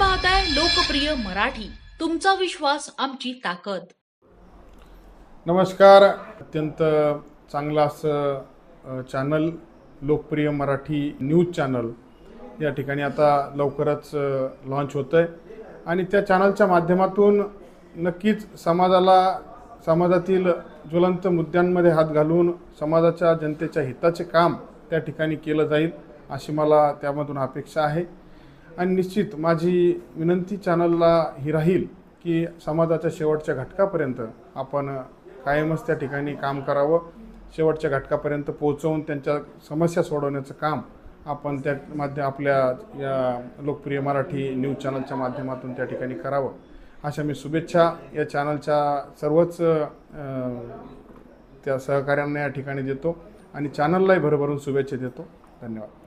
लोकप्रिय मराठी. तुमचा विश्वास आमची ताकद. नमस्कार. अत्यंत चांगलं असं चॅनल लोकप्रिय मराठी न्यूज चॅनल या ठिकाणी आता लवकरच लॉन्च होतं आहे आणि त्या चॅनलच्या माध्यमातून नक्कीच समाजाला समाजातील ज्वलंत मुद्द्यांमध्ये हात घालून समाजाच्या जनतेच्या हिताचे काम त्या ठिकाणी केलं जाईल अशी मला त्यामधून अपेक्षा आहे. आणि निश्चित माझी विनंती चॅनलला ही राहील की समाजाच्या शेवटच्या घटकापर्यंत आपण कायमच त्या ठिकाणी काम करावं. शेवटच्या घटकापर्यंत पोहोचवून त्यांच्या समस्या सोडवण्याचं काम आपण त्या माध्य आपल्या या लोकप्रिय मराठी न्यूज चॅनलच्या माध्यमातून त्या ठिकाणी करावं. अशा मी शुभेच्छा या चॅनलच्या सर्वच त्या सहकाऱ्यांना या ठिकाणी देतो आणि चॅनललाही भरभरून शुभेच्छा देतो. धन्यवाद.